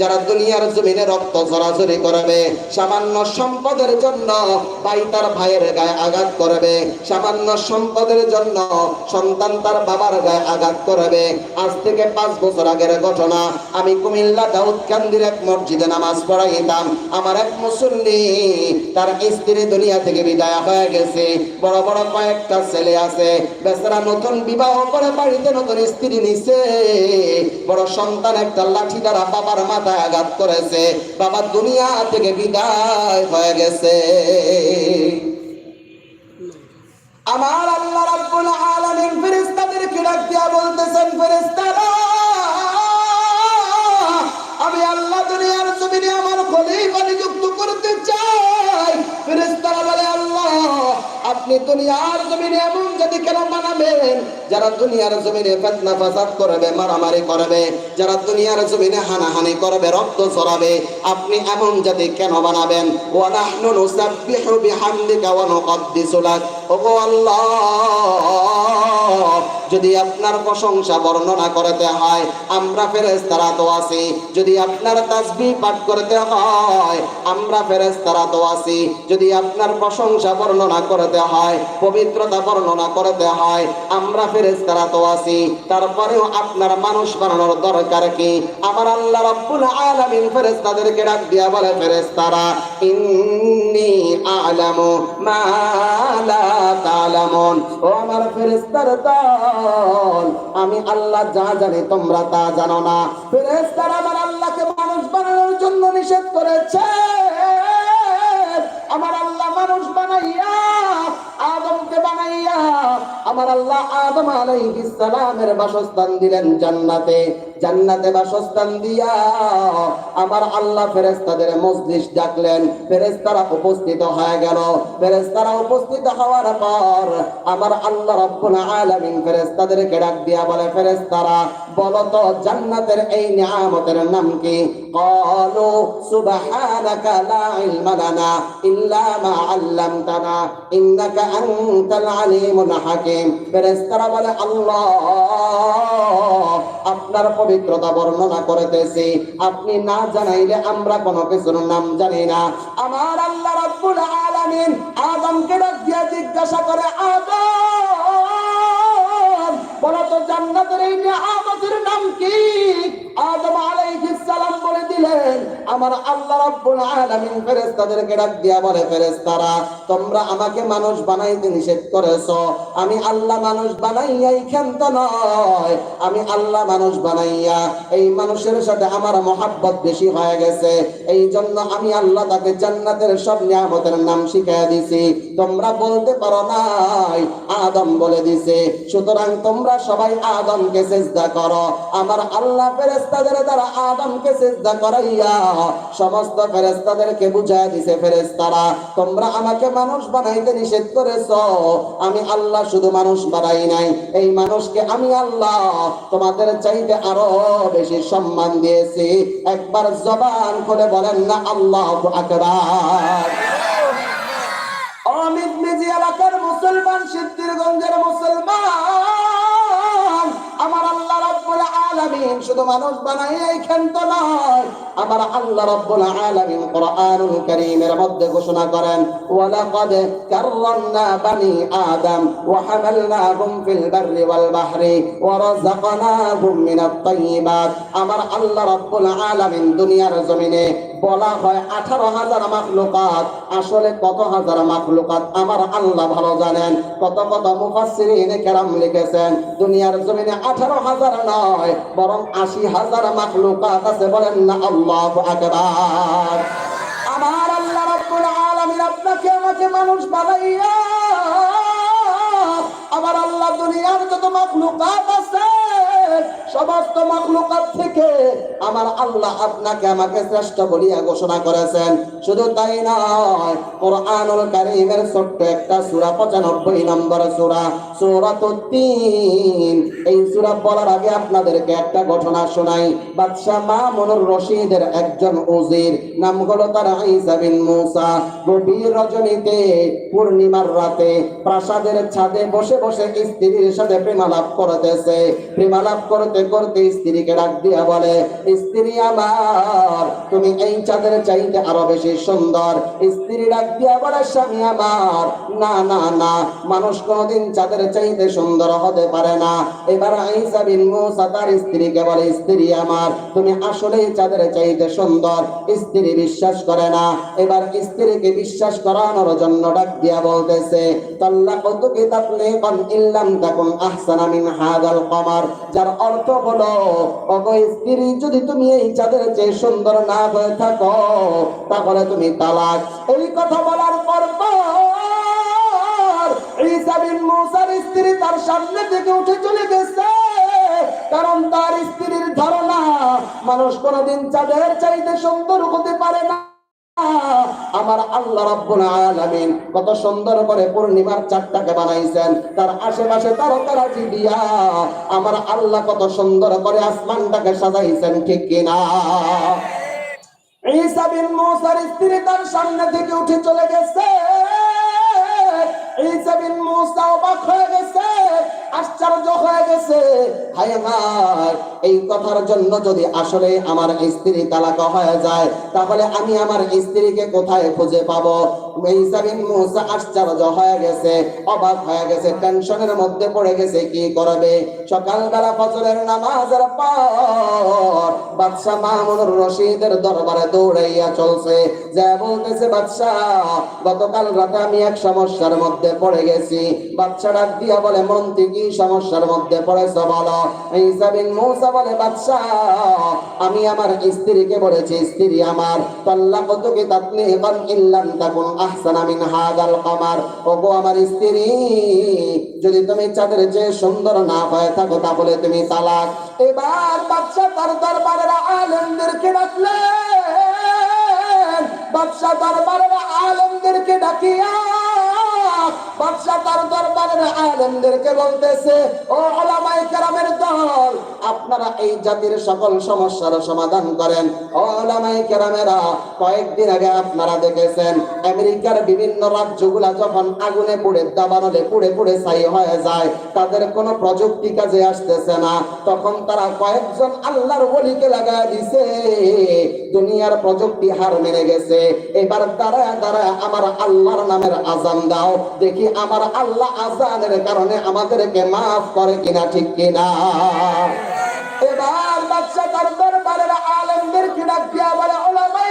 যারা দুনিয়ার জমিনে রক্ত জড়াজড়ি করবে, সামান্য সম্পদের জন্য ভাই তার ভাইয়ের গায়ে আঘাত করবে, সামান্য সম্পদের জন্য সন্তান তার বাবার গায়ে আঘাত করবে। আজ থেকে পাঁচ বছর আগের ঘটনা, আমি কুমিল্লা দাউদ কান্দির এক মসজিদে নামাজ পড়াইতাম। আমার এক মুসল্লি তার স্ত্রী দুনিয়া থেকে বিদায় হয়ে গেছে। বড় বড় কয়েকটা ছেলে আছে। বেচারা নতুন বিবাহ করে বাড়িতে নতুন স্ত্রী নিছে। বড় সন্তান একটা লাঠি দ্বারা বাবার মাথায় আঘাত করেছে বাবা দুনিয়া থেকে বিদায় হয়ে গেছে। আমার আল্লাহ রাব্বুল আলামিন ফেরেশতাদেরকে ডাক দিয়া বলতেছেন, ফেরেশতারা আপনি দুনিয়ার জমিনে এমন যদি কেন বানাবেন? যারা দুনিয়ার জমিনে ফেতনা ফাসাদ করবে, মারামারি করবে, যারা দুনিয়ার জমিনে হানাহানি করবে, রক্ত ছড়াবে আপনি এমন যদি কেন বানাবেন? ওয়া নাহনু নুসাব্বিহু বিহামদিকা ওয়া নুকদ্দিসু লাক। যদি আপনার প্রশংসা বর্ণনা করতে হয়, আমরা ফেরেশতারা তো আছি। যদি আপনার তাসবিহ পাঠ করতে হয়, আমরা ফেরেশতারা তো আছি। যদি আপনার প্রশংসা বর্ণনা করতে হয়, পবিত্রতা বর্ণনা করতে হয়, আমরা ফেরেশতারা তো আছি। তারপরেও আপনার মানুষ বানানোর দরকার কি? আমার আল্লাহ রাব্বুল আলামিন ফেরেশতাদেরকে ডাক দিয়া বলে, ফেরেশতারা, ইন্নী আ'লামু মা লা তা'লামুন ও আমার ফেরেশতার দল, আমি আল্লাহ যা জানি তোমরা তা জানো না। ফেরেশতারা আমার আল্লাহকে মানুষ বানানোর জন্য নিষেধ করেছে। আমার আল্লাহ মানুষ বানাইয়া আদমকে বানাইয়া আমার আল্লাহ আদম আলাইহিস সালামের বাসস্থান দিলেন জান্নাতে। জান্নাতে বাসস্থান দিয়া আমার আল্লাহ ফেরেস্তাদের মজলিস ডাকলেন। ফেরেস্তারা উপস্থিত হয়ে গেল। ফেরেস্তারা উপস্থিত হওয়ার পর আমার আল্লাহ রব্বুল আলামিন ফেরেস্তাদেরকে ডাক দিয়া বলে ফেরেস্তারা বলো তো জান্নাতের এই নিয়ামতের নাম কি? قالوا سبحانك لا علم لنا إلا ما علمتنا إنك أنت العليم الحكيم ফেরেশতারা বলে আল্লাহ আপনার পবিত্রতা বর্ণনা করতেছি আপনি না জানাইলে আমরা কোনো কিছুর নাম জানি না আমার আল্লাহ রাব্বুল আলামিন আদমকে ডাক দিয়া জিজ্ঞাসা করে আদম বলো তো জান্নাতের এই নিয়ামতের নাম কি আদম আলাইহিস সালাম বলে দিলেন, আমার আল্লাহ রাব্বুল আলামিন ফেরেশতাদেরকে ডাক দিয়া বলে, ফেরেশতারা, তোমরা আমাকে মানুষ বানাইতে নিষেধ করেছ। আমি আল্লাহ মানুষ ক্ষান্ত নয়। আমি আল্লাহ মানুষ বানাইয়া এই মানুষের সাথে আমার মহাব্বত বেশি হয়ে গেছে। এই জন্য আমি আল্লাহ তাকে জান্নাতের সব নিয়ামতের নাম শিখিয়ে দিছি। তোমরা বলতে পারো নাই, আদম বলে দিছে। সুতরাং তোমরা সবাই আদমকে চেষ্টা করো। আমার আল্লাহ ফেরেশতাদের দ্বারা আদমকে সেজদা করাইয়া সমস্ত ফেরেশতাদেরকে বুঝায় দিছে ফেরেশতারা তোমরা আমাকে মানুষ বানাইতে নিষেধ করেছ। আমি আল্লাহ শুধু মানুষ বানাই নাই। এই মানুষকে আমি আল্লাহ তোমাদের চাইতে আরও বেশি সম্মান দিয়েছি। একবার জবান করে বলেন না আল্লাহ আকবার। অমিত মেজি এলাকার মুসলমান সিদ্ধিরগঞ্জের মুসলমান। আলামিন, শুধু মানুষ বানাই ক্ষান্ত নয়। আমার আল্লাহ রব্বুল আলামিন কোরআনুল কারীমের মধ্যে ঘোষণা করেন, ওয়ালাকাদ কাররামনা বানি আদম ওয়া হামালনাহুম ফিল বাররি ওয়াল বাহরি ওয়া রাযাকনাহুম মিনাত তাইয়্যিবাত আমার আল্লাহ রব্বুল আলামিন দুনিয়ার জমিনে বলা হয় আঠারো হাজার মাখলুকাত। আসলে কত হাজার মাখলুকাত? আমার আল্লাহ ভালো জানেন। কত কত মুফাসসিরিন কেরাম লিখেছেন, দুনিয়ার জমিনে আঠারো হাজার নয়, বরং আশি হাজার মাখলুকাত আছে বলেন না আল্লাহ আমার আল্লাহ রাব্বুল আপনাকে আমাকে মানুষ বানাইয়া, আমার আল্লাহ দুনিয়ার যত মাখলুকাত আছে, সমস্ত মাখলুকাত থেকে আমার আল্লাহ আপনাকে আমাকে শ্রেষ্ঠ বলিয়া ঘোষণা করেছেন। শুধু তাই নয়, কোরআনুল ছোট্ট একটা সূরা 95 নম্বর তিন এই বলার আগে আপনাদেরকে একটা ঘটনা শোনাই। মামুনুর রশিদের একজন উজির নাম হলো তার বিন গভীর রজনীতে, পূর্ণিমার রাতে প্রাসাদের ছাদে বসে বসে স্ত্রীর সাথে প্রেমালাপ করতেছে। প্রেমালাপ করতে করতে স্ত্রীকে ডাক দিয়া বলে স্ত্রী আমার, তুমি এই চাঁদের চাইতে আরও বেশি সুন্দর। স্ত্রী ডাক দিয়া বলে, স্বামী আমার, না না না, মানুষ কোনোদিন চাঁদের চাইতে সুন্দর হতে পারে না। এবার ঈসা বিন মুসা তার স্ত্রীকে বলে, স্ত্রী আমার, তুমি আসলেই চাঁদের চাইতে সুন্দর। স্ত্রী বিশ্বাস করে না। এবার স্ত্রীকে বিশ্বাস করানোর জন্য ডাক দিয়া বলতেছে তাল্লাকুতুকি তাতলিকান ইল্লাম তাকুন আহসানা মিন হাদাল কমার। যার অর্থ হলো, ওগো স্ত্রী, যদি তুমি এই চাঁদের চেয়ে সুন্দর না হয়ে থাকো, তাহলে তুমি তালাক। এই কথা বলার পর মুসার স্ত্রী তার সামনে থেকে উঠে চলে গেছে। কারণ তার স্ত্রীর ধারণা, মানুষ কোনোদিন চাঁদের চাইতে সুন্দর হতে পারে না। আমার আল্লাহ রাব্বুল আলামিন কত সুন্দর করে পূর্ণিমার চাঁদটাকে বানাইছেন। তার আশেপাশে তারকারাজি দিয়া আমার আল্লাহ কত সুন্দর করে আসমানটাকে সাজাইছেন, ঠিক কিনা? ঈসা বিন মুসার স্ত্রী তার সামনে থেকে উঠে চলে গেছে। ঈসা বিন মুসা অবাক হয়ে গেছে। আশ্চর্য হয়ে গেছে। হায় হায় এই কথার জন্য যদি আসলে আমার স্ত্রী তালাক হয়ে যায়, তাহলে আমি আমার স্ত্রীকে কোথায় খুঁজে পাবো? আশ্চর্য হয়ে গেছে, অবাক হয়ে গেছে, টেনশনের মধ্যে পড়ে গেছে, কি করবে? সকালবেলা ফজরের নামাজের পর বাদশাহ মামুনুর রশিদের দরবারে দৌড়াইয়া চলছে। যা বলতেছে বাদশাহ, গতকাল রাতে আমি এক সমস্যার মধ্যে পড়ে গেছি। বাচ্চা ডাক দিয়া বলে, মন্ত্রী কি সমস্যার মধ্যে পড়েছ বলো? ঈসা বিন মুসা বলে, বাদশাহ, আমি আমার স্ত্রীকে বলেছি, স্ত্রী আমার তাল্লাকুতুকি তাতলিকান ইল্লাম তাকুন আহসানা মিন হাদাল কমার। ওগো আমার স্ত্রী, যদি তুমি চাঁদের চেয়ে সুন্দর না হয়ে থাকো, তাহলে তুমি তালাক। এবার বাদশা তার দরবারের আলেমদেরকে ডাকলেন। বাদশা দরবারের আলেমদেরকে ডাকিয়া বাদশা তার দরবারের আলেমদেরকে বলতেছে ও আলামাই কেরামের দল আপনারা এই জাতির সকল সমস্যার সমাধান করেন। ও ওলামায়ে কেরামেরা কয়েকদিন আগে আপনারা দেখেছেন, আমেরিকার বিভিন্ন রাজ্যগুলা যখন আগুনে পুড়ে, দাবানলে পুড়ে পুড়ে ছাই হয়ে যায়, তাদের কোনো প্রযুক্তি কাজে আসতেছে না। তখন তারা কয়েকজন আল্লাহর ওলিকে লাগা দিছে, দুনিয়ার প্রযুক্তি হার মেনে গেছে। এবার দাঁড়ায় দাঁড়ায় আমার আল্লাহর নামের আজান দাও। দেখি আমার আল্লাহ আজানের কারণে আমাদেরকে মাফ করে কিনা, ঠিক কিনা? এবার বাদশা তার দরবারের আলেমদেরকে ডাক দিয়া বলে, ওলামাই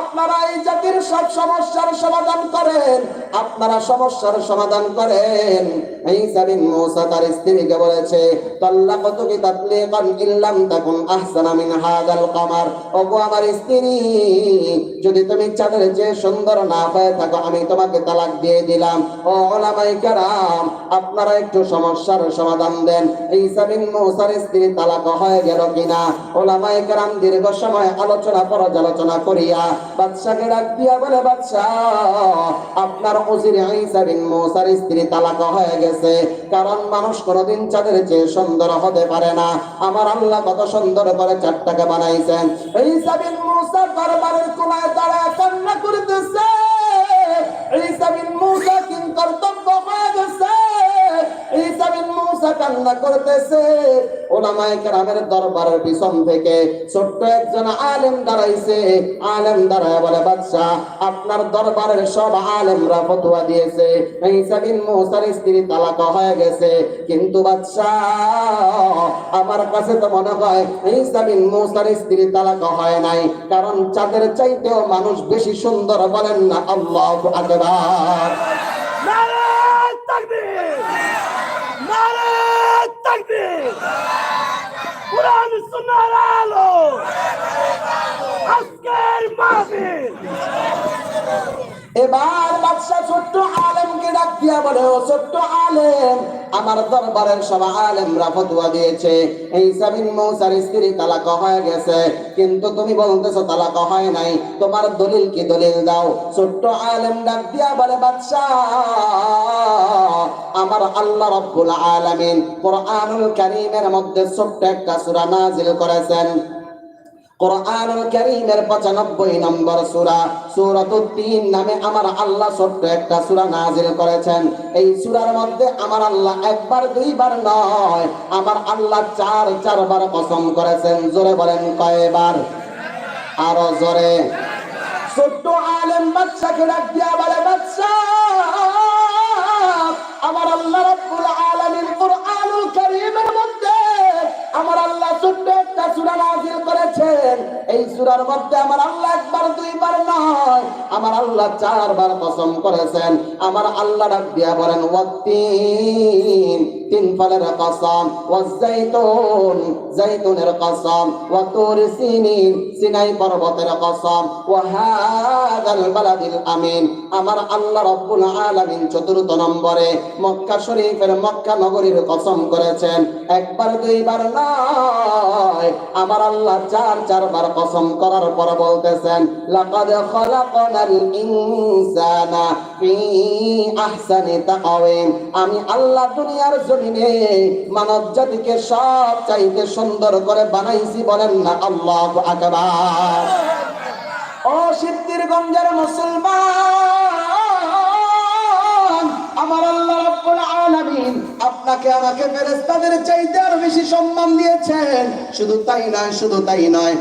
আপনারা এই জাতির সব সমস্যার সমাধান করেন, আপনারা সমস্যার সমাধান করেন। যদি তুমি চাঁদের যে সুন্দর না হয়ে থাকো, আমি তোমাকে তালাক দিয়ে দিলাম। ও ওলামাই কেরাম আপনারা একটু সমস্যার সমাধান দেন। ঈসা বিন মূসার স্ত্রী তালাক হয়ে গেল কিনা? ওলামাই কেরাম দীর্ঘ সময় আলোচনা, পর্যালোচনা করিয়া বাদশাকে ডাক দিয়া বলে, বাদশাহ, আপনার উজির ঈসা বিন মূসার স্ত্রী তালাক হয়ে গেছে। কারণ মানুষ কোনোদিন চাঁদের চেয়ে সুন্দর হতে পারে না। আমার আল্লাহ কত সুন্দর করে চারটাকে বানাইছেন। ঈসা বিন মূসা দরবারের কোনায় দাঁড়ায় কান্না করতেছে। ঈসা বিন মূসা কিন কর্তব্য হয়ে গেছে। বিন মূসা কান্না করতেছে। ওলামায়ে কেরামের দরবারের পিছন থেকে ছোট্ট একজন আলেম দাঁড়াইছে। আলেম দাঁড়ায় বলে বাদশাহ আপনার দরবারের সব আলেমরা ফতোয়া দিয়েছে। ঈসা বিন মূসার স্ত্রী তালাক হয়ে গেছে। কিন্তু বাদশাহ আমার কাছে তো মনে হয় ঈসা বিন মূসার স্ত্রী তালাক হয় নাই। কারণ চাঁদের চাইতেও মানুষ বেশি সুন্দর বলেন না আল্লাহ আকবার। নারায়ণ তাকবীর কোরআন সুন্নাহর আলো। আজকের মাহফিল। এবার বাদশা ছোট্ট আলেমকে ডাক দিয়া বলে, ও ছোট্ট আলেম আমার দরবারের সব আলেমরা ফতোয়া দিয়েছে। এই সাবিন মৌসার স্ত্রী তালাক হয়ে গেছে। কিন্তু তুমি বলতেছো তালাক হয় নাই। তোমার দলিল কি দলিল দাও? ছোট্ট আলেম ডাক দিয়া বলে বাদশা আমার আল্লাহ রব্বুল আলামিন কোরআনুল কারীমের মধ্যে ছোট্ট একটা সূরা নাজিল করেছেন। কোরআনুল কারীমের 95 নম্বর সূরা নামে আমার আল্লাহ ছোট্ট একটা সূরা নাজিল করেছেন। এই সূরার মধ্যে আমার আল্লাহ একবার, দুইবার নয়, আমার আল্লাহ চার, চারবার কসম করেছেন। জোরে বলেন কয়বার? আরও জোরে। ছোট্ট আলেম বাচ্চাকে ডাক দিয়া বলে বাচ্চা আমার আল্লাহ এই সুরার মধ্যে আমার আল্লাহ একবার, দুইবার নয়। আমার আল্লাহ চারবার কসম করেছেন। আমার আল্লাহ ডাক দিয়া বলেন ওয়াত্তিন তিন ফলের কসম ওয়াজাইতুন জাইতুনের কসম, ওয়া তুর সিনিন, সিনাই পর্বতের কসম, ওয়া হাদাল বালাদিল আমিন। আমার আল্লাহ রাব্বুল আলামিন চতুর্থ নম্বরে মক্কা শরীফের মক্কা নগরীর কসম করেছেন, একবার দুইবার নয়। আমার আল্লাহ চার, চারবার কসম করার পর বলতেছেন, লাকাদ খলাকনাল ইনসানা ফি আহসানি তাকওয়িম। আমি আল্লাহ দুনিয়ার জমিনে মানব জাতিকে সব চাইতে সুন্দর করে বানাইছি বলেন না, আল্লাহু আকবার। ও সিদ্ধিরগঞ্জের মুসলমান, আমার আল্লাহ আপনাকে আমাকে ফেরেশতাদের চাইতে আর বেশি সম্মান দিয়েছেন। শুধু তাই নয়, শুধু তাই নয়